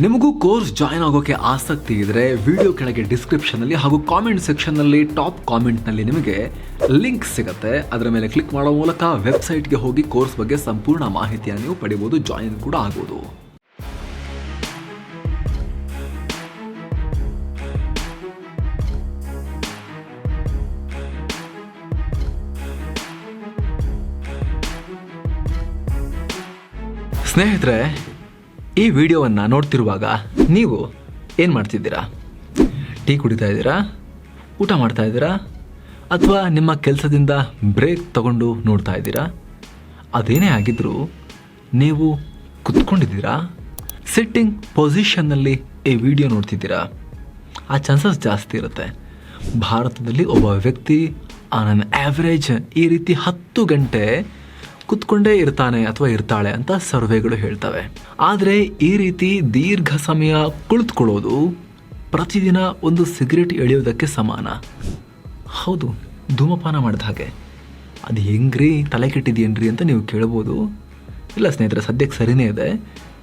ನಿಮಗೂ course join ಆಗೋಕೆ ಆಸಕ್ತಿ ಇದ್ರೆ ವಿಡಿಯೋ ಕೆಳಗೆ ಡಿಸ್ಕ್ರಿಪ್ಷನ್ ಅಲ್ಲಿ ಹಾಗೂ ಕಾಮೆಂಟ್ ಸೆಕ್ಷನ್ನಲ್ಲಿ ಟಾಪ್ ಕಾಮೆಂಟ್ನಲ್ಲಿ ನಿಮಗೆ ಲಿಂಕ್ ಸಿಗುತ್ತೆ. ಅದರ ಮೇಲೆ ಕ್ಲಿಕ್ ಮಾಡೋ ಮೂಲಕ ವೆಬ್ಸೈಟ್ಗೆ ಹೋಗಿ ಕೋರ್ಸ್ ಬಗ್ಗೆ ಸಂಪೂರ್ಣ ಮಾಹಿತಿಯನ್ನು ನೀವು ಪಡೆಯಬಹುದು ಜಾಯಿನ್ ಕೂಡ ಆಗ್ಬೋದು. ಸ್ನೇಹಿತರೆ ಈ ವಿಡಿಯೋವನ್ನು ನೋಡ್ತಿರುವಾಗ ನೀವು ಏನು ಮಾಡ್ತಿದ್ದೀರಾ? ಟೀ ಕುಡಿತಾ ಇದ್ದೀರಾ? ಊಟ ಮಾಡ್ತಾ ಇದ್ದೀರಾ? ಅಥವಾ ನಿಮ್ಮ ಕೆಲಸದಿಂದ ಬ್ರೇಕ್ ತಗೊಂಡು ನೋಡ್ತಾ ಇದ್ದೀರಾ? ಅದೇನೇ ಆಗಿದ್ರೂ ನೀವು ಕುತ್ಕೊಂಡಿದ್ದೀರಾ? ಸಿಟ್ಟಿಂಗ್ ಪೊಸಿಷನ್ನಲ್ಲಿ ಈ ವಿಡಿಯೋ ನೋಡ್ತಿದ್ದೀರಾ? ಆ ಚಾನ್ಸಸ್ ಜಾಸ್ತಿ ಇರುತ್ತೆ. ಭಾರತದಲ್ಲಿ ಒಬ್ಬ ವ್ಯಕ್ತಿ ಆನ್ ಆ್ಯಾವ್ರೇಜ್ ಈ ರೀತಿ ಹತ್ತು ಗಂಟೆ ಕುತ್ಕೊಂಡೇ ಇರ್ತಾನೆ ಅಥವಾ ಇರ್ತಾಳೆ ಅಂತ ಸರ್ವೆಗಳು ಹೇಳ್ತವೆ. ಆದರೆ ಈ ರೀತಿ ದೀರ್ಘ ಸಮಯ ಕುಳಿತುಕೊಳ್ಳೋದು ಪ್ರತಿದಿನ ಒಂದು ಸಿಗರೇಟ್ ಎಳೆಯೋದಕ್ಕೆ ಸಮಾನ. ಹೌದು, ಧೂಮಪಾನ ಮಾಡಿದ ಹಾಗೆ. ಅದು ಹೆಂಗ್ರಿ, ತಲೆ ಕೆಟ್ಟಿದೆಯೇನ್ರಿ ಅಂತ ನೀವು ಕೇಳ್ಬೋದು. ಇಲ್ಲ ಸ್ನೇಹಿತರೆ, ಸದ್ಯಕ್ಕೆ ಸರಿನೇ ಇದೆ.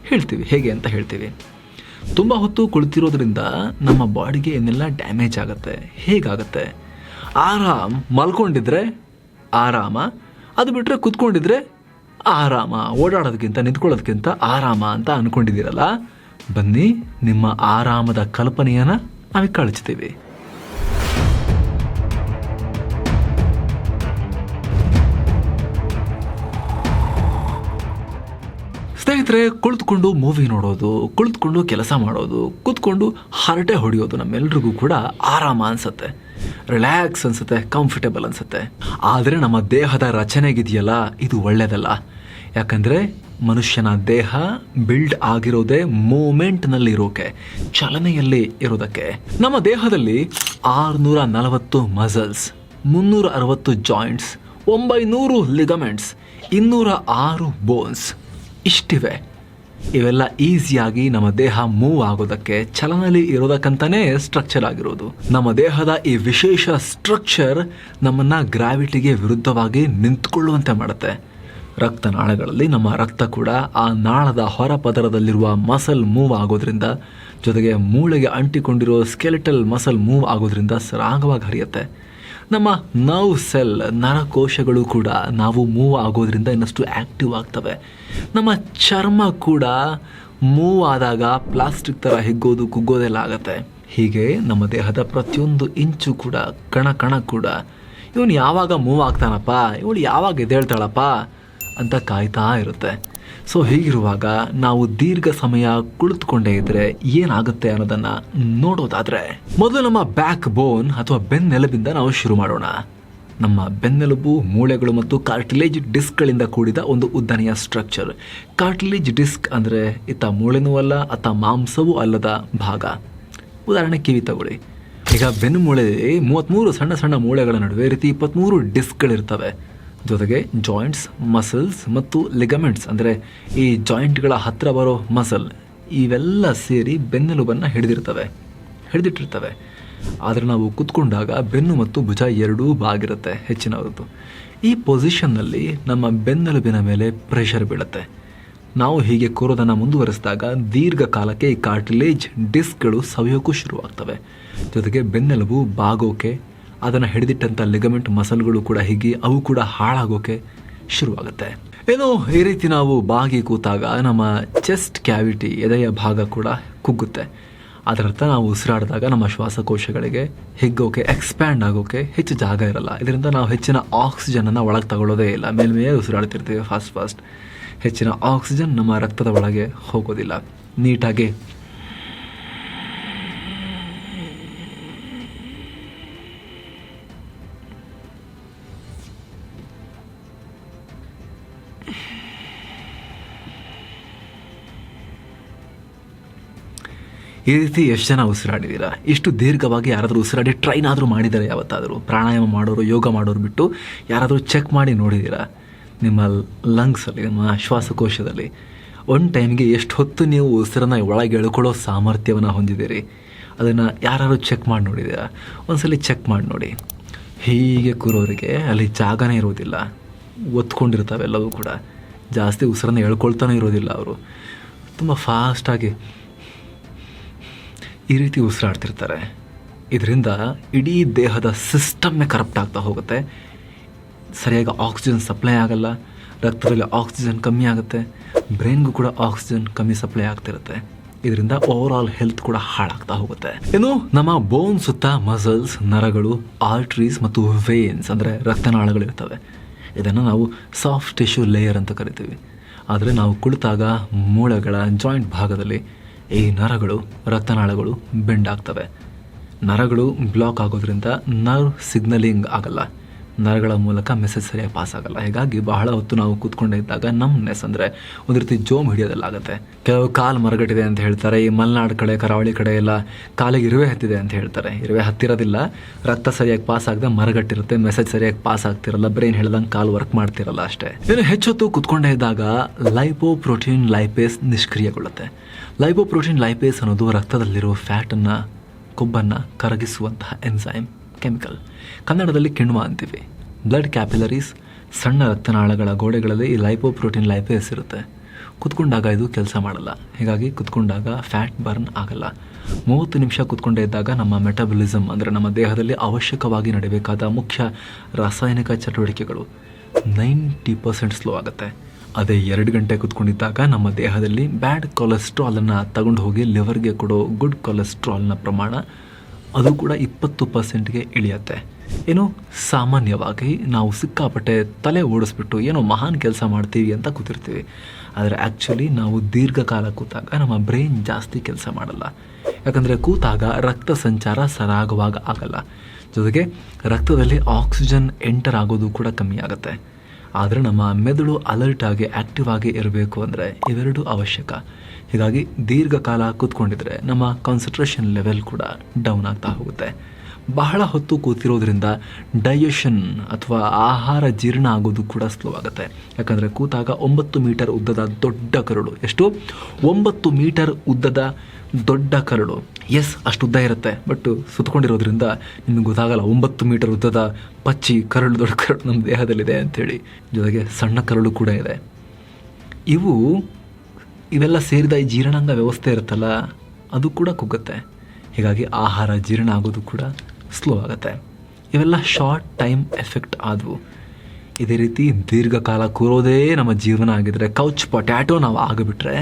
ಹೇಳ್ತೀವಿ, ಹೇಗೆ ಅಂತ ಹೇಳ್ತೀವಿ. ತುಂಬ ಹೊತ್ತು ಕುಳಿತಿರೋದ್ರಿಂದ ನಮ್ಮ ಬಾಡಿಗೆ ಏನೆಲ್ಲ ಡ್ಯಾಮೇಜ್ ಆಗುತ್ತೆ. ಹೇಗಾಗುತ್ತೆ? ಆರಾಮ್ ಮಲ್ಕೊಂಡಿದ್ರೆ ಆರಾಮ ಅದು ಬಿಟ್ಟರೆ ಕುತ್ಕೊಂಡಿದ್ರೆ ಆರಾಮ ಓಡಾಡೋದಕ್ಕಿಂತ ನಿಂತ್ಕೊಳ್ಳೋದಕ್ಕಿಂತ ಆರಾಮ ಅಂತ ಅಂದ್ಕೊಂಡಿದ್ದೀರಲ್ಲ ಬನ್ನಿ, ನಿಮ್ಮ ಆರಾಮದ ಕಲ್ಪನೆಯನ್ನು ನಾವೀಗ ಕಳಿಸ್ತೀವಿ. ಸ್ನೇಹಿತರೆ, ಕುಳಿತುಕೊಂಡು ಮೂವಿ ನೋಡೋದು, ಕುಳಿತುಕೊಂಡು ಕೆಲಸ ಮಾಡೋದು, ಕೂತ್ಕೊಂಡು ಹರಟೆ ಹೊಡೆಯೋದು ನಮ್ಮೆಲ್ರಿಗೂ ಕೂಡ ಆರಾಮ ಅನ್ಸುತ್ತೆ. ರಿಲ್ಯಾಕ್ಸ್ ಅನ್ಸುತ್ತೆ ಕಂಫರ್ಟೇಬಲ್ ಅನ್ಸುತ್ತೆ. ಆದರೆ ನಮ್ಮ ದೇಹದ ರಚನೆಗಿದೆಯಲ್ಲ, ಇದು ಒಳ್ಳೆಯದಲ್ಲ ಯಾಕಂದರೆ ಮನುಷ್ಯನ ದೇಹ ಬಿಲ್ಡ್ ಆಗಿರೋದೇ ಮೂಮೆಂಟ್ನಲ್ಲಿ ಇರೋಕೆ ಚಲನೆಯಲ್ಲಿ ಇರೋದಕ್ಕೆ. ನಮ್ಮ ದೇಹದಲ್ಲಿ ಆರುನೂರ ನಲವತ್ತು ಮಸಲ್ಸ್ ಮುನ್ನೂರ ಅರವತ್ತು ಜಾಯಿಂಟ್ಸ್ ಒಂಬೈನೂರು ಲಿಗಮೆಂಟ್ಸ್ ಇನ್ನೂರ ಆರು ಬೋನ್ಸ್ ಇಷ್ಟಿವೆ. ಇವೆಲ್ಲ ಈಸಿಯಾಗಿ ನಮ್ಮ ದೇಹ ಮೂವ್ ಆಗೋದಕ್ಕೆ ಚಲನಲ್ಲಿ ಇರೋದಕ್ಕಂತಾನೆ ಸ್ಟ್ರಕ್ಚರ್ ಆಗಿರೋದು. ನಮ್ಮ ದೇಹದ ಈ ವಿಶೇಷ ಸ್ಟ್ರಕ್ಚರ್ ನಮ್ಮನ್ನ ಗ್ರಾವಿಟಿಗೆ ವಿರುದ್ಧವಾಗಿ ನಿಂತ್ಕೊಳ್ಳುವಂತೆ ಮಾಡುತ್ತೆ. ರಕ್ತನಾಳಗಳಲ್ಲಿ ನಮ್ಮ ರಕ್ತ ಕೂಡ ಆ ನಾಳದ ಹೊರ ಪದರದಲ್ಲಿರುವ ಮಸಲ್ ಮೂವ್ ಆಗೋದ್ರಿಂದ, ಜೊತೆಗೆ ಮೂಳೆಗೆ ಅಂಟಿಕೊಂಡಿರೋ ಸ್ಕೆಲೆಟಲ್ ಮಸಲ್ ಮೂವ್ ಆಗೋದ್ರಿಂದ ಸರಾಗವಾಗಿ ಹರಿಯುತ್ತೆ. ನಮ್ಮ ನರ್ವ್ ಸೆಲ್, ನರಕೋಶಗಳು ಕೂಡ ನಾವು ಮೂವ್ ಆಗೋದ್ರಿಂದ ಇನ್ನಷ್ಟು ಆ್ಯಕ್ಟಿವ್ ಆಗ್ತವೆ. ನಮ್ಮ ಚರ್ಮ ಕೂಡ ಮೂವ್ ಆದಾಗ ಪ್ಲಾಸ್ಟಿಕ್ ಥರ ಹಿಗ್ಗೋದು, ಕುಗ್ಗೋದೆಲ್ಲ ಆಗುತ್ತೆ. ಹೀಗೆ ನಮ್ಮ ದೇಹದ ಪ್ರತಿಯೊಂದು ಇಂಚು ಕೂಡ, ಕಣ ಕಣ ಕೂಡ, ಇವನು ಯಾವಾಗ ಮೂವ್ ಆಗ್ತಾನಪ್ಪ? ಇವಳು ಯಾವಾಗ ಎದ್ದೇಳ್ತಾಳಪ್ಪ? ಅಂತ ಕಾಯ್ತಾ ಇರುತ್ತೆ. ಸೊ ಹೀಗಿರುವಾಗ ನಾವು ದೀರ್ಘ ಸಮಯ ಕುಳಿತುಕೊಂಡೇ ಇದ್ರೆ ಏನಾಗುತ್ತೆ ಅನ್ನೋದನ್ನ ನೋಡೋದಾದ್ರೆ, ಮೊದಲು ನಮ್ಮ ಬ್ಯಾಕ್ ಬೋನ್ ಅಥವಾ ಬೆನ್ನೆಲುಬಿಂದ ನಾವು ಶುರು ಮಾಡೋಣ. ನಮ್ಮ ಬೆನ್ನೆಲುಬು, ಮೂಳೆಗಳು ಮತ್ತು ಕಾರ್ಟಿಲೇಜ್ ಡಿಸ್ಕ್ಗಳಿಂದ ಕೂಡಿದ ಒಂದು ಉದ್ದನೆಯ ಸ್ಟ್ರಕ್ಚರ್ ಕಾರ್ಟಿಲೇಜ್ ಡಿಸ್ಕ್ ಅಂದರೆ ಇತ್ತ ಮೂಳೆನೂ ಅಲ್ಲ, ಅತ್ತ ಮಾಂಸವೂ ಅಲ್ಲದ ಭಾಗ. ಉದಾಹರಣೆ ಕಿವಿ ತಗೊಳ್ಳಿ. ಈಗ ಬೆನ್ನು ಮೂಳೆ ಮೂವತ್ತ್ಮೂರು ಸಣ್ಣ ಸಣ್ಣ ಮೂಳೆಗಳ ನಡುವೆ ರೀತಿ ಇಪ್ಪತ್ತ್ಮೂರು ಡಿಸ್ಕ್ಗಳಿರ್ತವೆ ಜೊತೆಗೆ ಜಾಯಿಂಟ್ಸ್ ಮಸಲ್ಸ್ ಮತ್ತು ಲಿಗಮೆಂಟ್ಸ್ ಅಂದರೆ ಈ ಜಾಯಿಂಟ್ಗಳ ಹತ್ತಿರ ಬರೋ ಮಸಲ್ ಇವೆಲ್ಲ ಸೇರಿ ಬೆನ್ನೆಲುಬನ್ನು ಹಿಡಿದಿರ್ತವೆ, ಹಿಡಿದಿಟ್ಟಿರ್ತವೆ. ಆದರೆ ನಾವು ಕುತ್ಕೊಂಡಾಗ ಬೆನ್ನು ಮತ್ತು ಭುಜ ಎರಡೂ ಬಾಗಿರುತ್ತೆ ಹೆಚ್ಚಿನವರದ್ದು. ಈ ಪೊಸಿಷನ್ನಲ್ಲಿ ನಮ್ಮ ಬೆನ್ನೆಲುಬಿನ ಮೇಲೆ ಪ್ರೆಷರ್ ಬೀಳುತ್ತೆ. ನಾವು ಹೀಗೆ ಕೂರೋದನ್ನು ಮುಂದುವರೆಸಿದಾಗ ದೀರ್ಘಕಾಲಕ್ಕೆ ಈ ಕಾರ್ಟಿಲೇಜ್ ಡಿಸ್ಕ್ಗಳು ಸವಿಯೋಕ್ಕೂ ಶುರುವಾಗ್ತವೆ. ಜೊತೆಗೆ ಬೆನ್ನೆಲುಬು ಬಾಗೋಕೆ ಅದನ್ನು ಹಿಡಿದಿಟ್ಟಂಥ ಲಿಗಮೆಂಟ್ ಮಸಲ್ಗಳು ಕೂಡ ಹೀಗೆ, ಅವು ಕೂಡ ಹಾಳಾಗೋಕೆ ಶುರುವಾಗುತ್ತೆ. ಏನೋ ಈ ರೀತಿ ನಾವು ಬಾಗಿ ಕೂತಾಗ ನಮ್ಮ ಚೆಸ್ಟ್ ಕ್ಯಾವಿಟಿ ಎದೆಯ ಭಾಗ ಕೂಡ ಕುಗ್ಗುತ್ತೆ. ಅದರರ್ಥ ನಾವು ಉಸಿರಾಡಿದಾಗ ನಮ್ಮ ಶ್ವಾಸಕೋಶಗಳಿಗೆ ಹಿಗ್ಗೋಕೆ ಎಕ್ಸ್ಪ್ಯಾಂಡ್ ಆಗೋಕೆ ಹೆಚ್ಚು ಜಾಗ ಇರಲ್ಲ. ಇದರಿಂದ ನಾವು ಹೆಚ್ಚಿನ ಆಕ್ಸಿಜನನ್ನು ಒಳಗೆ ತಗೊಳ್ಳೋದೇ ಇಲ್ಲ. ಮೇಲ್ಮೇಲೆ ಉಸಿರಾಡ್ತಿರ್ತೀವಿ ಫಾಸ್ಟ್ ಫಾಸ್ಟ್ ಹೆಚ್ಚಿನ ಆಕ್ಸಿಜನ್ ನಮ್ಮ ರಕ್ತದ ಒಳಗೆ ಹೋಗೋದಿಲ್ಲ. ನೀಟಾಗಿ ಈ ರೀತಿ ಎಷ್ಟು ಜನ ಉಸಿರಾಡಿದ್ದೀರಾ ಇಷ್ಟು ದೀರ್ಘವಾಗಿ ಯಾರಾದರೂ ಉಸಿರಾಡಿ ಟ್ರೈನ್ ಆದರೂ ಮಾಡಿದ್ದಾರೆ ಯಾವತ್ತಾದರೂ? ಪ್ರಾಣಾಯಾಮ ಮಾಡೋರು, ಯೋಗ ಮಾಡೋರು ಬಿಟ್ಟು ಯಾರಾದರೂ ಚೆಕ್ ಮಾಡಿ ನೋಡಿದ್ದೀರಾ ನಿಮ್ಮ ಲಂಗ್ಸಲ್ಲಿ ನಿಮ್ಮ ಶ್ವಾಸಕೋಶದಲ್ಲಿ ಒನ್ ಟೈಮ್ಗೆ ಎಷ್ಟು ಹೊತ್ತು ನೀವು ಉಸಿರನ್ನು ಒಳಗೆ ಎಳ್ಕೊಳ್ಳೋ ಸಾಮರ್ಥ್ಯವನ್ನು ಹೊಂದಿದ್ದೀರಿ? ಅದನ್ನು ಯಾರು ಚೆಕ್ ಮಾಡಿ ನೋಡಿದ್ದೀರಾ ಒಂದ್ಸಲಿ ಚೆಕ್ ಮಾಡಿ ನೋಡಿ. ಹೀಗೆ ಕೂರೋರಿಗೆ ಅಲ್ಲಿ ಜಾಗನೇ ಇರೋದಿಲ್ಲ ಒತ್ಕೊಂಡಿರ್ತಾವೆ ಎಲ್ಲವೂ ಕೂಡ. ಜಾಸ್ತಿ ಉಸಿರನ್ನು ಎಳ್ಕೊಳ್ತಾನೆ ಇರೋದಿಲ್ಲ ಅವರು. ತುಂಬ ಫಾಸ್ಟಾಗಿ ಈ ರೀತಿ ಉಸಿರಾಡ್ತಿರ್ತಾರೆ. ಇದರಿಂದ ಇಡೀ ದೇಹದ ಸಿಸ್ಟಮ್ನೇ ಕರಪ್ಟ್ ಆಗ್ತಾ ಹೋಗುತ್ತೆ. ಸರಿಯಾಗಿ ಆಕ್ಸಿಜನ್ ಸಪ್ಲೈ ಆಗಲ್ಲ. ರಕ್ತದಲ್ಲಿ ಆಕ್ಸಿಜನ್ ಕಮ್ಮಿ ಆಗುತ್ತೆ. ಬ್ರೈನ್ಗೂ ಕೂಡ ಆಕ್ಸಿಜನ್ ಕಮ್ಮಿ ಸಪ್ಲೈ ಆಗ್ತಿರುತ್ತೆ. ಇದರಿಂದ ಓವರ್ ಆಲ್ ಹೆಲ್ತ್ ಕೂಡ ಹಾಳಾಗ್ತಾ ಹೋಗುತ್ತೆ. ಇನ್ನು ನಮ್ಮ ಬೋನ್ ಸುತ್ತ ಮಸಲ್ಸ್ ನರಗಳು ಆರ್ಟ್ರೀಸ್ ಮತ್ತು ವೇನ್ಸ್ ಅಂದರೆ ರಕ್ತನಾಳಗಳಿರ್ತವೆ. ಇದನ್ನು ನಾವು ಸಾಫ್ಟ್ ಟಿಶ್ಯೂ ಲೇಯರ್ ಅಂತ ಕರಿತೀವಿ. ಆದರೆ ನಾವು ಕುಳಿತಾಗ ಮೂಳೆಗಳ ಜಾಯಿಂಟ್ ಭಾಗದಲ್ಲಿ ಈ ನರಗಳು ರಕ್ತನಾಳಗಳು ಬೆಂಡ್ ಆಗ್ತವೆ. ನರಗಳು ಬ್ಲಾಕ್ ಆಗೋದ್ರಿಂದ ನರ್ವ್ ಸಿಗ್ನಲಿಂಗ್ ಆಗಲ್ಲ. ನರಗಳ ಮೂಲಕ ಮೆಸೇಜ್ ಸರಿಯಾಗಿ ಪಾಸ್ ಆಗಲ್ಲ. ಹೀಗಾಗಿ ಬಹಳ ಹೊತ್ತು ನಾವು ಕೂತ್ಕೊಂಡೇ ಇದ್ದಾಗ ನಮ್ನೆಸ್ ಅಂದರೆ ಒಂದು ರೀತಿ ಜೋಮ್ ಹಿಡಿಯೋದಲ್ಲಾಗುತ್ತೆ. ಕೆಲವು ಕಾಲು ಮರಗಟ್ಟಿದೆ ಅಂತ ಹೇಳ್ತಾರೆ, ಈ ಮಲೆನಾಡು ಕಡೆ, ಕರಾವಳಿ ಕಡೆ ಎಲ್ಲ ಕಾಲಿಗೆ ಇರುವೆ ಹತ್ತಿದೆ ಅಂತ ಹೇಳ್ತಾರೆ. ಇರುವೆ ಹತ್ತಿರೋದಿಲ್ಲ, ರಕ್ತ ಸರಿಯಾಗಿ ಪಾಸ್ ಆಗದೆ ಮರಗಟ್ಟಿರುತ್ತೆ ಮೆಸೇಜ್ ಸರಿಯಾಗಿ ಪಾಸ್ ಆಗ್ತಿರಲ್ಲ ಬ್ರೈನ್ ಹೇಳ್ದಂಗೆ ಕಾಲು ವರ್ಕ್ ಮಾಡ್ತಿರಲ್ಲ ಅಷ್ಟೇ. ಇನ್ನು ಹೆಚ್ಚೊತ್ತು ಕೂತ್ಕೊಂಡೇ ಇದ್ದಾಗ ಲೈಪೋ ಪ್ರೋಟೀನ್ ಲೈಪೇಸ್ ನಿಷ್ಕ್ರಿಯಗೊಳ್ಳುತ್ತೆ. ಲೈಪೋ ಪ್ರೋಟೀನ್ ಲೈಪೇಸ್ ಅನ್ನೋದು ರಕ್ತದಲ್ಲಿರುವ ಫ್ಯಾಟನ್ನು ಕೊಬ್ಬನ್ನು ಕರಗಿಸುವಂತಹ ಎನ್ಸೈಮ್ ಕೆಮಿಕಲ್ ಕನ್ನಡದಲ್ಲಿ ಕಿಣ್ವ ಅಂತೀವಿ. ಬ್ಲಡ್ ಕ್ಯಾಪಿಲರೀಸ್ ಸಣ್ಣ ರಕ್ತನಾಳಗಳ ಗೋಡೆಗಳಲ್ಲಿ ಈ ಲೈಪೋಪ್ರೋಟೀನ್ ಲೈಪೇಸ್ ಇರುತ್ತೆ. ಕುತ್ಕೊಂಡಾಗ ಇದು ಕೆಲಸ ಮಾಡಲ್ಲ. ಹೀಗಾಗಿ ಕುತ್ಕೊಂಡಾಗ ಫ್ಯಾಟ್ ಬರ್ನ್ ಆಗಲ್ಲ. ಮೂವತ್ತು ನಿಮಿಷ ಕುತ್ಕೊಂಡೇ ಇದ್ದಾಗ ನಮ್ಮ ಮೆಟಬಲಿಸಮ್ ಅಂದರೆ ನಮ್ಮ ದೇಹದಲ್ಲಿ ಅವಶ್ಯಕವಾಗಿ ನಡೆಯಬೇಕಾದ ಮುಖ್ಯ ರಾಸಾಯನಿಕ ಚಟುವಟಿಕೆಗಳು ನೈಂಟಿ ಪರ್ಸೆಂಟ್ ಸ್ಲೋ ಆಗುತ್ತೆ. ಅದೇ ಎರಡು ಗಂಟೆ ಕುತ್ಕೊಂಡಿದ್ದಾಗ ನಮ್ಮ ದೇಹದಲ್ಲಿ ಬ್ಯಾಡ್ ಕೊಲೆಸ್ಟ್ರಾಲನ್ನು ತಗೊಂಡು ಹೋಗಿ ಲಿವರ್ಗೆ ಕೊಡೋ ಗುಡ್ ಕೊಲೆಸ್ಟ್ರಾಲ್ನ ಪ್ರಮಾಣ ಅದು ಕೂಡ ಇಪ್ಪತ್ತು ಪರ್ಸೆಂಟ್ಗೆ ಇಳಿಯುತ್ತೆ. ಏನು? ಸಾಮಾನ್ಯವಾಗಿ ನಾವು ಸಿಕ್ಕಾಪಟ್ಟೆ ತಲೆ ಓಡಿಸ್ಬಿಟ್ಟು ಏನೋ ಮಹಾನ್ ಕೆಲಸ ಮಾಡ್ತೀವಿ ಅಂತ ಕೂತಿರ್ತೀವಿ. ಆದರೆ ಆ್ಯಕ್ಚುಲಿ ನಾವು ದೀರ್ಘಕಾಲ ಕೂತಾಗ ನಮ್ಮ ಬ್ರೈನ್ ಜಾಸ್ತಿ ಕೆಲಸ ಮಾಡಲ್ಲ. ಯಾಕಂದರೆ ಕೂತಾಗ ರಕ್ತ ಸಂಚಾರ ಸರಾಗವಾಗ ಆಗಲ್ಲ. ಜೊತೆಗೆ ರಕ್ತದಲ್ಲಿ ಆಕ್ಸಿಜನ್ ಎಂಟರ್ ಆಗೋದು ಕೂಡ ಕಮ್ಮಿ ಆಗುತ್ತೆ. ಆದರೆ ನಮ್ಮ ಮೆದುಳು ಅಲರ್ಟ್ ಆಗಿ ಆ್ಯಕ್ಟಿವ್ ಆಗಿ ಇರಬೇಕು ಅಂದರೆ ಇವೆರಡೂ ಅವಶ್ಯಕ. ಹೀಗಾಗಿ ದೀರ್ಘಕಾಲ ಕೂತ್ಕೊಂಡಿದ್ರೆ ನಮ್ಮ ಕಾನ್ಸಂಟ್ರೇಷನ್ ಲೆವೆಲ್ ಕೂಡ ಡೌನ್ ಆಗ್ತಾ ಹೋಗುತ್ತೆ. ಬಹಳ ಹೊತ್ತು ಕೂತಿರೋದ್ರಿಂದ ಡೈಜೆಷನ್ ಅಥವಾ ಆಹಾರ ಜೀರ್ಣ ಆಗೋದು ಕೂಡ ಸ್ಲೋ ಆಗುತ್ತೆ. ಯಾಕಂದರೆ ಕೂತಾಗ ಒಂಬತ್ತು ಮೀಟರ್ ಉದ್ದದ ದೊಡ್ಡ ಕರಡು. ಎಷ್ಟು? ಒಂಬತ್ತು ಮೀಟರ್ ಉದ್ದದ ದೊಡ್ಡ ಕರಡು. ಎಸ್ ಅಷ್ಟು ಉದ್ದ ಇರುತ್ತೆ. ಬಟ್ ಸುತ್ಕೊಂಡಿರೋದ್ರಿಂದ ನಿಮಗೆ ಗೊತ್ತಾಗಲ್ಲ, ಒಂಬತ್ತು ಮೀಟರ್ ಉದ್ದದ ಪಚ್ಚಿ ಕರಳು, ದೊಡ್ಡ ಕರಡು ನಮ್ಮ ದೇಹದಲ್ಲಿದೆ ಅಂಥೇಳಿ ಜೊತೆಗೆ ಸಣ್ಣ ಕರಳು ಕೂಡ ಇದೆ. ಇವು, ಇವೆಲ್ಲ ಸೇರಿದ ಈ ಜೀರ್ಣಾಂಗ ವ್ಯವಸ್ಥೆ ಇರುತ್ತಲ್ಲ, ಅದು ಕೂಡ ಕುಗ್ಗುತ್ತೆ. ಹೀಗಾಗಿ ಆಹಾರ ಜೀರ್ಣ ಆಗೋದು ಕೂಡ ಸ್ಲೋ ಆಗುತ್ತೆ. ಇವೆಲ್ಲ ಶಾರ್ಟ್ ಟೈಮ್ ಎಫೆಕ್ಟ್ ಆದವು. ಇದೇ ರೀತಿ ದೀರ್ಘಕಾಲ ಕೂರೋದೇ ನಮ್ಮ ಜೀವನ ಆಗಿದ್ರೆ ಕೌಚ್ ಪೊಟ್ಯಾಟೋ ನಾವು ಆಗಿಬಿಟ್ರೆ,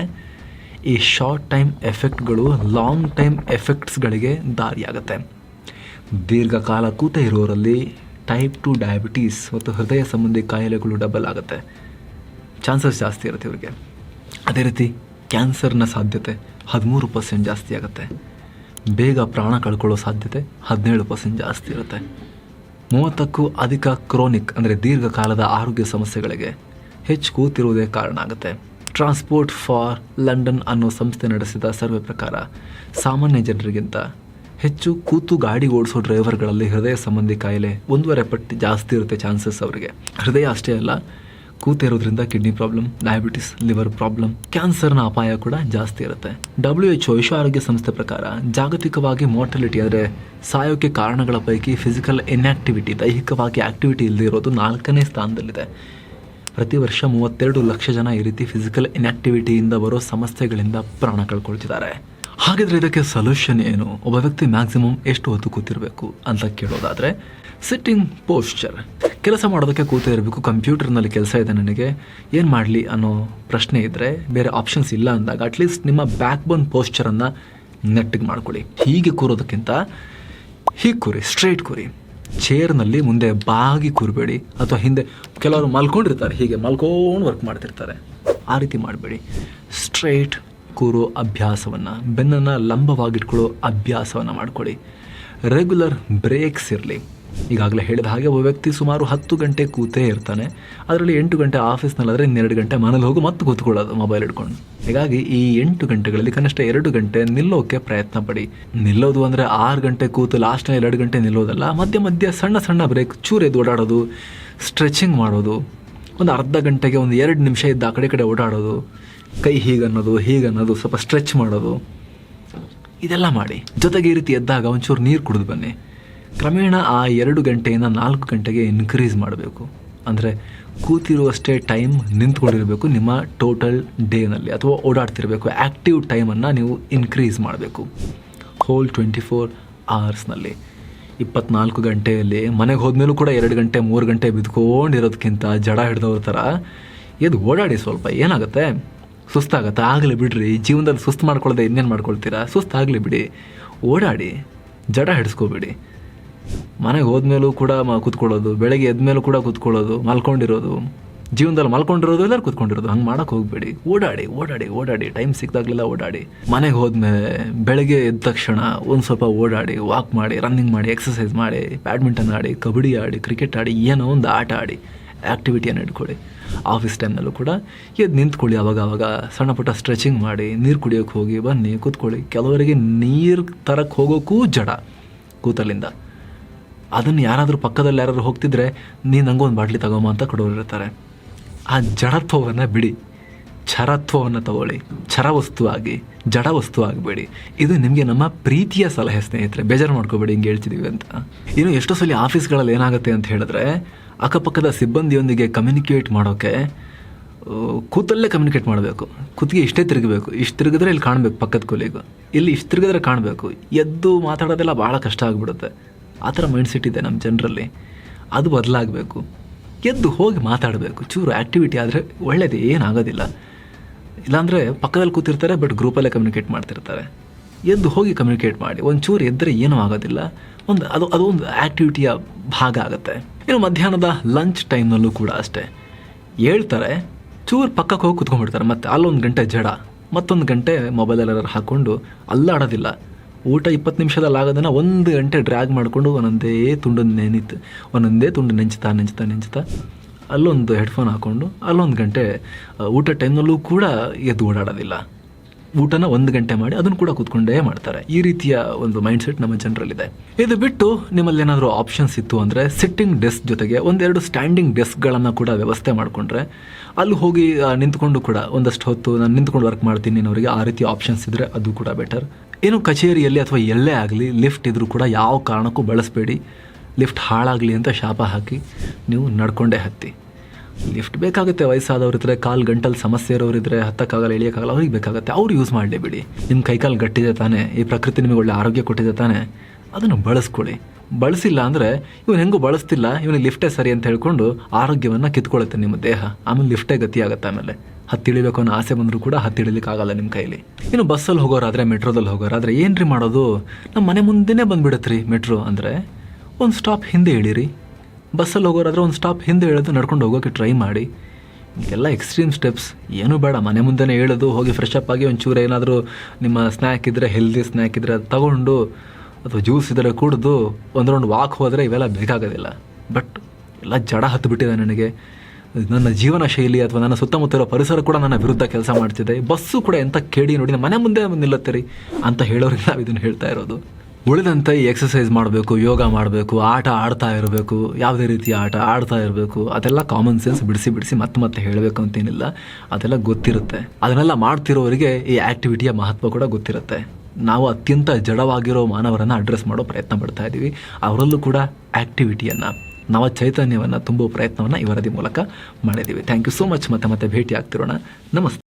ಈ ಶಾರ್ಟ್ ಟೈಮ್ ಎಫೆಕ್ಟ್ಗಳು ಲಾಂಗ್ ಟೈಮ್ ಎಫೆಕ್ಟ್ಸ್ಗಳಿಗೆ ದಾರಿಯಾಗುತ್ತೆ ದೀರ್ಘಕಾಲ ಕೂತ ಇರೋರಲ್ಲಿ ಟೈಪ್ ಟು ಡಯಾಬಿಟೀಸ್ ಮತ್ತು ಹೃದಯ ಸಂಬಂಧಿ ಕಾಯಿಲೆಗಳು ಡಬಲ್ ಆಗುತ್ತೆ. ಚಾನ್ಸಸ್ ಜಾಸ್ತಿ ಇರುತ್ತೆ ಇವರಿಗೆ. ಅದೇ ರೀತಿ ಕ್ಯಾನ್ಸರ್ನ ಸಾಧ್ಯತೆ ಹದಿಮೂರು ಪರ್ಸೆಂಟ್ ಜಾಸ್ತಿ ಆಗುತ್ತೆ. ಬೇಗ ಪ್ರಾಣ ಕಳ್ಕೊಳ್ಳೋ ಸಾಧ್ಯತೆ ಹದಿನೇಳು ಪರ್ಸೆಂಟ್ ಜಾಸ್ತಿ ಇರುತ್ತೆ. ಮೂವತ್ತಕ್ಕೂ ಅಧಿಕ ಕ್ರೋನಿಕ್ ಅಂದರೆ ದೀರ್ಘಕಾಲದ ಆರೋಗ್ಯ ಸಮಸ್ಯೆಗಳಿಗೆ ಹೆಚ್ಚು ಕೂತಿರುವುದೇ ಕಾರಣ ಆಗುತ್ತೆ. ಟ್ರಾನ್ಸ್ಪೋರ್ಟ್ ಫಾರ್ ಲಂಡನ್ ಅನ್ನೋ ಸಂಸ್ಥೆ ನಡೆಸಿದ ಸರ್ವೆ ಪ್ರಕಾರ ಸಾಮಾನ್ಯ ಜನರಿಗಿಂತ ಹೆಚ್ಚು ಕೂತು ಗಾಡಿ ಓಡಿಸೋ ಡ್ರೈವರ್ಗಳಲ್ಲಿ ಹೃದಯ ಸಂಬಂಧಿ ಕಾಯಿಲೆ ಒಂದೂವರೆ ಪಟ್ಟು ಜಾಸ್ತಿ ಇರುತ್ತೆ ಚಾನ್ಸಸ್ ಅವರಿಗೆ. ಹೃದಯ ಅಷ್ಟೇ ಅಲ್ಲ ಕೂತಿರೋದ್ರಿಂದ kidney problem diabetes liver problem ಕ್ಯಾನ್ಸರ್ನ ಅಪಾಯ ಕೂಡ ಜಾಸ್ತಿ ಇರುತ್ತೆ. ಡಬ್ಲ್ಯೂ ಎಚ್ ವಿಶ್ವ ಆರೋಗ್ಯ ಸಂಸ್ಥೆ ಪ್ರಕಾರ ಜಾಗತಿಕವಾಗಿ ಮೋರ್ಟಲಿಟಿ ಅಂದರೆ ಸಾಯೋಕೆ ಕಾರಣಗಳ ಪೈಕಿ ಫಿಸಿಕಲ್ ಇನ್ಆಕ್ಟಿವಿಟಿ ದೈಹಿಕವಾಗಿ ಆಕ್ಟಿವಿಟಿ ಇಲ್ಲದೆ ಇರೋದು ನಾಲ್ಕನೇ ಸ್ಥಾನದಲ್ಲಿದೆ. ಪ್ರತಿ ವರ್ಷ ಮೂವತ್ತೆರಡು ಲಕ್ಷ ಜನ ಈ ರೀತಿ ಫಿಸಿಕಲ್ ಇನ್ಆಕ್ಟಿವಿಟಿಯಿಂದ ಬರೋ ಸಮಸ್ಯೆಗಳಿಂದ ಪ್ರಾಣ ಕಳ್ಕೊಳ್ತಿದ್ದಾರೆ. ಹಾಗಿದ್ರೆ ಇದಕ್ಕೆ ಸೊಲ್ಯೂಷನ್ ಏನು? ಒಬ್ಬ ವ್ಯಕ್ತಿ ಮ್ಯಾಕ್ಸಿಮಮ್ ಎಷ್ಟು ಹೊತ್ತು ಕೂತಿರಬೇಕು ಅಂತ ಕೇಳೋದಾದರೆ ಸಿಟ್ಟಿಂಗ್ ಪೋಸ್ಚರ್ ಕೆಲಸ ಮಾಡೋದಕ್ಕೆ ಕೂತೇ ಇರಬೇಕು ಕಂಪ್ಯೂಟರ್ನಲ್ಲಿ ಕೆಲಸ ಇದೆ ನನಗೆ, ಏನು ಮಾಡಲಿ ಅನ್ನೋ ಪ್ರಶ್ನೆ ಇದ್ದರೆ ಬೇರೆ ಆಪ್ಷನ್ಸ್ ಇಲ್ಲ ಅಂದಾಗ ಅಟ್ಲೀಸ್ಟ್ ನಿಮ್ಮ ಬ್ಯಾಕ್ ಬೋನ್ ಪೋಸ್ಚರನ್ನು ನೆಟ್ಟಿಗೆ ಮಾಡ್ಕೊಳ್ಳಿ. ಹೀಗೆ ಕೂರೋದಕ್ಕಿಂತ ಹೀಗೆ ಕೂರಿ ಸ್ಟ್ರೈಟ್ ಕೂರಿ. ಚೇರ್ನಲ್ಲಿ ಮುಂದೆ ಬಾಗಿ ಕೂರಬೇಡಿ, ಅಥವಾ ಹಿಂದೆ ಕೆಲವರು ಮಲ್ಕೊಂಡಿರ್ತಾರೆ, ಹೀಗೆ ಮಲ್ಕೊಂಡು ವರ್ಕ್ ಮಾಡ್ತಿರ್ತಾರೆ. ಆ ರೀತಿ ಮಾಡಬೇಡಿ. ಸ್ಟ್ರೈಟ್ ಕೂರೋ ಅಭ್ಯಾಸವನ್ನು, ಬೆನ್ನನ್ನು ಲಂಬವಾಗಿಟ್ಕೊಳ್ಳೋ ಅಭ್ಯಾಸವನ್ನು ಮಾಡ್ಕೊಳ್ಳಿ ರೆಗ್ಯುಲರ್ ಬ್ರೇಕ್ಸ್ ಇರಲಿ. ಈಗಾಗಲೇ ಹೇಳಿದ ಹಾಗೆ ಒಬ್ಬ ವ್ಯಕ್ತಿ ಸುಮಾರು ಹತ್ತು ಗಂಟೆ ಕೂತೇ ಇರ್ತಾನೆ. ಅದರಲ್ಲಿ ಎಂಟು ಗಂಟೆ ಆಫೀಸ್ನಲ್ಲಾದರೆ ಇನ್ನೆರಡು ಗಂಟೆ ಮನೇಲಿ ಹೋಗಿ ಮತ್ತೆ ಕೂತ್ಕೊಳ್ಳೋದು ಮೊಬೈಲ್ ಹಿಡ್ಕೊಂಡು. ಹೀಗಾಗಿ ಈ ಎಂಟು ಗಂಟೆಗಳಲ್ಲಿ ಕನಿಷ್ಠ ಎರಡು ಗಂಟೆ ನಿಲ್ಲೋಕೆ ಪ್ರಯತ್ನ ಪಡಿ. ನಿಲ್ಲೋದು ಅಂದರೆ ಆರು ಗಂಟೆ ಕೂತು ಲಾಸ್ಟ್ನ ಎರಡು ಗಂಟೆ ನಿಲ್ಲೋದಲ್ಲ, ಮಧ್ಯ ಮಧ್ಯ ಸಣ್ಣ ಸಣ್ಣ ಬ್ರೇಕ್ ಚೂರು ಎದ್ದು ಓಡಾಡೋದು ಸ್ಟ್ರೆಚಿಂಗ್ ಮಾಡೋದು, ಒಂದು ಅರ್ಧ ಗಂಟೆಗೆ ಒಂದು ಎರಡು ನಿಮಿಷ ಇದ್ದ ಆ ಕಡೆ ಕಡೆ ಓಡಾಡೋದು ಕೈ ಹೀಗನ್ನೋದು ಹೀಗನ್ನೋದು, ಸ್ವಲ್ಪ ಸ್ಟ್ರೆಚ್ ಮಾಡೋದು, ಇದೆಲ್ಲ ಮಾಡಿ. ಜೊತೆಗೆ ಈ ರೀತಿ ಎದ್ದಾಗ ಒಂಚೂರು ನೀರು ಕುಡಿದು ಬನ್ನಿ. ಕ್ರಮೇಣ ಆ ಎರಡು ಗಂಟೆಯಿಂದ ನಾಲ್ಕು ಗಂಟೆಗೆ ಇನ್ಕ್ರೀಸ್ ಮಾಡಬೇಕು. ಅಂದರೆ ಕೂತಿರುವಷ್ಟೇ ಟೈಮ್ ನಿಂತ್ಕೊಂಡಿರಬೇಕು ನಿಮ್ಮ ಟೋಟಲ್ ಡೇನಲ್ಲಿ ಅಥವಾ ಓಡಾಡ್ತಿರಬೇಕು. ಆ್ಯಕ್ಟಿವ್ ಟೈಮನ್ನು ನೀವು ಇನ್ಕ್ರೀಸ್ ಮಾಡಬೇಕು. ಹೋಲ್ ಟ್ವೆಂಟಿ ಫೋರ್ ಅವರ್ಸ್ನಲ್ಲಿ ಇಪ್ಪತ್ನಾಲ್ಕು ಗಂಟೆಯಲ್ಲಿ, ಮನೆಗೆ ಹೋದ್ಮೇಲೂ ಕೂಡ ಎರಡು ಗಂಟೆ, ಮೂರು ಗಂಟೆ ಬಿದ್ಕೊಂಡಿರೋದಕ್ಕಿಂತ ಜಡ ಹಿಡ್ದವ್ರ ಥರ ಎದ್ದು ಓಡಾಡಿ ಸ್ವಲ್ಪ, ಏನಾಗುತ್ತೆ? ಸುಸ್ತಾಗತ್ತೆ? ಆಗಲಿ ಬಿಡ್ರಿ, ಜೀವನದಲ್ಲಿ ಸುಸ್ತು ಮಾಡ್ಕೊಳ್ಳದೆ ಇನ್ನೇನು ಮಾಡ್ಕೊಳ್ತೀರಾ? ಸುಸ್ತಾಗಲಿ ಬಿಡಿ. ಓಡಾಡಿ, ಜಡ ಹಿಡಿಸ್ಕೋಬೇಡಿ. ಮನೆಗೆ ಹೋದ್ಮೇಲೂ ಕೂಡ ಮ ಕೂತ್ಕೊಳ್ಳೋದು, ಬೆಳಗ್ಗೆ ಎದ್ಮೇಲೂ ಕೂಡ ಕೂತ್ಕೊಳ್ಳೋದು, ಮಲ್ಕೊಂಡಿರೋದು. ಜೀವನದಲ್ಲಿ ಮಲ್ಕೊಂಡಿರೋದು, ಎಲ್ಲರೂ ಕೂತ್ಕೊಂಡಿರೋದು. ಹಂಗೆ ಮಾಡೋಕೆ ಹೋಗಬೇಡಿ. ಓಡಾಡಿ ಓಡಾಡಿ ಓಡಾಡಿ. ಟೈಮ್ ಸಿಕ್ದಾಗಲೆಲ್ಲ ಓಡಾಡಿ. ಮನೆಗೆ ಹೋದ್ಮೇಲೆ ಬೆಳಗ್ಗೆ ಎದ್ದ ತಕ್ಷಣ ಒಂದು ಸ್ವಲ್ಪ ಓಡಾಡಿ, ವಾಕ್ ಮಾಡಿ, ರನ್ನಿಂಗ್ ಮಾಡಿ ಎಕ್ಸಸೈಸ್ ಮಾಡಿ, ಬ್ಯಾಡ್ಮಿಂಟನ್ ಆಡಿ, ಕಬಡ್ಡಿ ಆಡಿ, ಕ್ರಿಕೆಟ್ ಆಡಿ, ಏನೋ ಒಂದು ಆಟ ಆಡಿ. ಆ್ಯಕ್ಟಿವಿಟಿಯನ್ನು ಇಟ್ಕೊಳ್ಳಿ ಆಫೀಸ್ ಟೈಮ್ನಲ್ಲೂ ಕೂಡ ಎದ್ದು ನಿಂತ್ಕೊಳ್ಳಿ. ಅವಾಗ ಆವಾಗ ಸಣ್ಣ ಪುಟ್ಟ ಸ್ಟ್ರೆಚಿಂಗ್ ಮಾಡಿ, ನೀರು ಕುಡಿಯೋಕ್ಕೆ ಹೋಗಿ, ಬನ್ನಿ, ಕೂತ್ಕೊಳ್ಳಿ. ಕೆಲವರಿಗೆ ನೀರು ತರಕ್ಕೆ ಹೋಗೋಕ್ಕೂ ಜಡ ಕೂತಲ್ಲಿಂದ. ಅದನ್ನು ಯಾರಾದರೂ ಪಕ್ಕದಲ್ಲಿ ಯಾರಾದರೂ ಹೋಗ್ತಿದ್ರೆ, ನೀನು ಒಂದು ಬಾಟ್ಲಿ ತಗೊಂಬ ಅಂತ ಕೊಡೋರಿರ್ತಾರೆ ಆ ಜಡತ್ವವನ್ನು ಬಿಡಿ. ಛರತ್ವವನ್ನು ತಗೊಳ್ಳಿ. ಛರ ವಸ್ತುವಾಗಿ, ಜಡ ವಸ್ತು ಆಗಬೇಡಿ ಇದು ನಿಮಗೆ ನಮ್ಮ ಪ್ರೀತಿಯ ಸಲಹೆ ಸ್ನೇಹಿತರೆ. ಬೇಜಾರು ಮಾಡ್ಕೋಬೇಡಿ, ಹಿಂಗೆ ಹೇಳ್ತಿದ್ದೀವಿ ಅಂತ. ಇನ್ನು ಎಷ್ಟೋ ಸಲ ಆಫೀಸ್ಗಳಲ್ಲಿ ಏನಾಗುತ್ತೆ ಅಂತ ಹೇಳಿದ್ರೆ ಅಕ್ಕಪಕ್ಕದ ಸಿಬ್ಬಂದಿಯೊಂದಿಗೆ ಕಮ್ಯುನಿಕೇಟ್ ಮಾಡೋಕ್ಕೆ ಕೂತಲ್ಲೇ ಕಮ್ಯುನಿಕೇಟ್ ಮಾಡಬೇಕು. ಕೂತಿಗೆ ಇಷ್ಟೇ ತಿರುಗಬೇಕು. ಇಷ್ಟು ತಿರುಗಿದ್ರೆ ಇಲ್ಲಿ ಕಾಣಬೇಕು ಪಕ್ಕದ ಕೊಲಿಗೂ. ಇಲ್ಲಿ ಇಷ್ಟು ತಿರುಗಿದ್ರೆ ಕಾಣಬೇಕು. ಎದ್ದು ಮಾತಾಡೋದೆಲ್ಲ ಭಾಳ ಕಷ್ಟ ಆಗಿಬಿಡುತ್ತೆ. ಆ ಥರ ಮೈಂಡ್ ಸೆಟ್ ಇದೆ ನಮ್ಮ ಜನರಲ್ಲಿ. ಅದು ಬದಲಾಗಬೇಕು. ಎದ್ದು ಹೋಗಿ ಮಾತಾಡಬೇಕು. ಚೂರು ಆ್ಯಕ್ಟಿವಿಟಿ ಆದರೆ ಒಳ್ಳೇದು ಏನಾಗೋದಿಲ್ಲ. ಇಲ್ಲಾಂದರೆ ಪಕ್ಕದಲ್ಲಿ ಕೂತಿರ್ತಾರೆ ಬಟ್ ಗ್ರೂಪಲ್ಲೇ ಕಮ್ಯುನಿಕೇಟ್ ಮಾಡ್ತಿರ್ತಾರೆ. ಎದ್ದು ಹೋಗಿ ಕಮ್ಯುನಿಕೇಟ್ ಮಾಡಿ. ಒಂದು ಚೂರು ಎದ್ದರೆ ಏನೂ ಆಗೋದಿಲ್ಲ. ಒಂದು ಅದು ಅದೊಂದು ಆ್ಯಕ್ಟಿವಿಟಿಯ ಭಾಗ ಆಗುತ್ತೆ. ಇನ್ನು ಮಧ್ಯಾಹ್ನದ ಲಂಚ್ ಟೈಮ್ನಲ್ಲೂ ಕೂಡ ಅಷ್ಟೇ. ಹೇಳ್ತಾರೆ, ಚೂರು ಪಕ್ಕಕ್ಕೆ ಹೋಗಿ ಕುತ್ಕೊಂಡ್ಬಿಡ್ತಾರೆ, ಮತ್ತೆ ಅಲ್ಲೊಂದು ಗಂಟೆ ಜಡ, ಮತ್ತೊಂದು ಗಂಟೆ ಮೊಬೈಲಲ್ಲೆಲ್ಲ ಹಾಕ್ಕೊಂಡು ಅಲ್ಲಾಡೋದಿಲ್ಲ. ಊಟ ಇಪ್ಪತ್ತು ನಿಮಿಷದಲ್ಲಿ ಆಗೋದನ್ನು ಒಂದು ಗಂಟೆ ಡ್ರ್ಯಾಗ್ ಮಾಡಿಕೊಂಡು ಒಂದೊಂದೇ ತುಂಡು ನೆನೀತು, ಒಂದೊಂದೇ ತುಂಡು ನೆಂಚ್ತಾ ನೆಂಚ್ತಾ ನೆಂಚ್ತಾ ಅಲ್ಲೊಂದು ಹೆಡ್ಫೋನ್ ಹಾಕ್ಕೊಂಡು ಅಲ್ಲೊಂದು ಗಂಟೆ, ಊಟ ಟೈಮ್ನಲ್ಲೂ ಕೂಡ ಎದ್ದು ಓಡಾಡೋದಿಲ್ಲ. ಊಟನ ಒಂದು ಗಂಟೆ ಮಾಡಿ ಅದನ್ನು ಕೂಡ ಕೂತ್ಕೊಂಡೇ ಮಾಡ್ತಾರೆ. ಈ ರೀತಿಯ ಒಂದು ಮೈಂಡ್ ಸೆಟ್ ನಮ್ಮ ಜನರಲ್ಲಿದೆ. ಇದು ಬಿಟ್ಟು ನಿಮ್ಮಲ್ಲಿ ಏನಾದರೂ ಆಪ್ಷನ್ಸ್ ಇತ್ತು ಅಂದರೆ ಸಿಟ್ಟಿಂಗ್ ಡೆಸ್ಕ್ ಜೊತೆಗೆ ಒಂದೆರಡು ಸ್ಟ್ಯಾಂಡಿಂಗ್ ಡೆಸ್ಕ್ಗಳನ್ನು ಕೂಡ ವ್ಯವಸ್ಥೆ ಮಾಡಿಕೊಂಡ್ರೆ ಅಲ್ಲಿ ಹೋಗಿ ನಿಂತ್ಕೊಂಡು ಕೂಡ ಒಂದಷ್ಟು ಹೊತ್ತು ನಾನು ನಿಂತ್ಕೊಂಡು ವರ್ಕ್ ಮಾಡ್ತೀನಿ ಅವರಿಗೆ ಆ ರೀತಿ ಆಪ್ಷನ್ಸ್ ಇದ್ದರೆ ಅದು ಕೂಡ ಬೆಟರ್ ಏನು ಕಚೇರಿಯಲ್ಲಿ ಅಥವಾ ಎಲ್ಲೇ ಆಗಲಿ ಲಿಫ್ಟ್ ಇದ್ರೂ ಕೂಡ ಯಾವ ಕಾರಣಕ್ಕೂ ಬಳಸಬೇಡಿ. ಲಿಫ್ಟ್ ಹಾಳಾಗಲಿ ಅಂತ ಶಾಪ ಹಾಕಿ ನೀವು ನಡ್ಕೊಂಡೇ ಹತ್ತಿ. ಲಿಫ್ಟ್ ಬೇಕಾಗುತ್ತೆ, ವಯಸ್ಸಾದವ್ರು ಇದ್ರೆ, ಕಾಲು ಗಂಟಲು ಸಮಸ್ಯೆ ಇರೋರು ಇದ್ರೆ, ಹತ್ತಕ್ಕಾಗಲ್ಲ ಇಳಿಯೋಕ್ಕಾಗಲ್ಲ ಅವ್ರಿಗೆ ಬೇಕಾಗುತ್ತೆ. ಅವ್ರು ಯೂಸ್ ಮಾಡಲಿ ಬಿಡಿ. ನಿಮ್ಮ ಕೈಕಾಲು ಗಟ್ಟಿದೆ ತಾನೆ, ಈ ಪ್ರಕೃತಿ ನಿಮಗೆ ಒಳ್ಳೆ ಆರೋಗ್ಯ ಕೊಟ್ಟಿದೆ ತಾನೆ, ಅದನ್ನು ಬಳಸ್ಕೊಳ್ಳಿ. ಬಳಸಿಲ್ಲ ಅಂದರೆ ಇವನು ಹೆಂಗೂ ಬಳಸ್ತಿಲ್ಲ, ಇವನಿಗೆ ಲಿಫ್ಟೇ ಸರಿ ಅಂತ ಹೇಳ್ಕೊಂಡು ಆರೋಗ್ಯವನ್ನು ಕಿತ್ಕೊಳ್ಳುತ್ತೆ ನಿಮ್ಮ ದೇಹ. ಆಮೇಲೆ ಲಿಫ್ಟೇ ಗತಿ ಆಗುತ್ತೆ ಆಮೇಲೆ. ಹತ್ತಿಳಿಬೇಕು ಅನ್ನೋ ಆಸೆ ಬಂದರೂ ಕೂಡ ಹತ್ತಿಳಿಲಿಕ್ಕೆ ಆಗಲ್ಲ ನಿಮ್ಮ ಕೈಲಿ. ಇನ್ನು ಬಸ್ಸಲ್ಲಿ ಹೋಗೋರಾದರೆ ಮೆಟ್ರೋದಲ್ಲಿ ಹೋಗೋರಾದರೆ ಏನ್ರಿ ಮಾಡೋದು? ನಮ್ಮ ಮನೆ ಮುಂದೆನೇ ಬಂದುಬಿಡತ್ತೆ ರೀ ಮೆಟ್ರೋ ಅಂದರೆ, ಒಂದು ಸ್ಟಾಪ್ ಹಿಂದೆ ಇಳಿರಿ. ಬಸ್ಸಲ್ಲಿ ಹೋಗೋರಾದ್ರೆ ಒಂದು ಸ್ಟಾಪ್ ಹಿಂದೆ ಹೇಳೋದು ನಡ್ಕೊಂಡು ಹೋಗೋಕ್ಕೆ ಟ್ರೈ ಮಾಡಿ. ಎಲ್ಲ ಎಕ್ಸ್ಟ್ರೀಮ್ ಸ್ಟೆಪ್ಸ್ ಏನೂ ಬೇಡ, ಮನೆ ಮುಂದೆನೇ ಹೇಳೋದು, ಹೋಗಿ ಫ್ರೆಶ್ ಆಗಿ ಒಂಚೂರು ಏನಾದರೂ ನಿಮ್ಮ ಸ್ನ್ಯಾಕ್ ಇದ್ದರೆ ಹೆಲ್ದಿ ಸ್ನ್ಯಾಕ್ ಇದ್ದರೆ ಅದು ತಗೊಂಡು, ಅಥವಾ ಜ್ಯೂಸ್ ಇದ್ದರೆ ಕುಡಿದು ಒಂದು ವಾಕ್ ಹೋದರೆ ಇವೆಲ್ಲ ಬೇಕಾಗೋದಿಲ್ಲ. ಬಟ್ ಎಲ್ಲ ಜಡ ಹತ್ತು ಬಿಟ್ಟಿದೆ ನನಗೆ. ನನ್ನ ಜೀವನ ಶೈಲಿ ಅಥವಾ ನನ್ನ ಸುತ್ತಮುತ್ತ ಇರೋ ಪರಿಸರ ಕೂಡ ನನ್ನ ವಿರುದ್ಧ ಕೆಲಸ ಮಾಡ್ತಿದೆ. ಬಸ್ಸು ಕೂಡ ಎಂಥ ಕೇಳಿ ನೋಡಿ, ಮನೆ ಮುಂದೆ ನಿಲ್ಲತ್ತೆ ರೀ ಅಂತ ಹೇಳೋರಿಗೆ ನಾವು ಇದನ್ನು ಹೇಳ್ತಾ ಇರೋದು. ಉಳಿದಂತೆ ಈ ಎಕ್ಸಸೈಸ್ ಮಾಡಬೇಕು, ಯೋಗ ಮಾಡಬೇಕು, ಆಟ ಆಡ್ತಾ ಇರಬೇಕು, ಯಾವುದೇ ರೀತಿಯ ಆಟ ಆಡ್ತಾ ಇರಬೇಕು, ಅದೆಲ್ಲ ಕಾಮನ್ ಸೆನ್ಸ್ ಬಿಡಿಸಿ ಬಿಡಿಸಿ ಮತ್ತೆ ಮತ್ತೆ ಹೇಳಬೇಕು ಅಂತೇನಿಲ್ಲ. ಅದೆಲ್ಲ ಗೊತ್ತಿರುತ್ತೆ. ಅದನ್ನೆಲ್ಲ ಮಾಡ್ತಿರೋರಿಗೆ ಈ ಆ್ಯಕ್ಟಿವಿಟಿಯ ಮಹತ್ವ ಕೂಡ ಗೊತ್ತಿರುತ್ತೆ. ನಾವು ಅತ್ಯಂತ ಜಡವಾಗಿರೋ ಮಾನವರನ್ನು ಅಡ್ರೆಸ್ ಮಾಡೋ ಪ್ರಯತ್ನ ಪಡ್ತಾ ಇದ್ದೀವಿ. ಅವರಲ್ಲೂ ಕೂಡ ಆ್ಯಕ್ಟಿವಿಟಿಯನ್ನು ನವ ಚೈತನ್ಯವನ್ನು ತುಂಬೋ ಪ್ರಯತ್ನವನ್ನು ಈ ವರದಿ ಮೂಲಕ ಮಾಡಿದ್ದೀವಿ. ಥ್ಯಾಂಕ್ ಯು ಸೋ ಮಚ್ ಮತ್ತೆ ಮತ್ತೆ ಭೇಟಿ ಆಗ್ತಿರೋಣ ನಮಸ್ತೆ.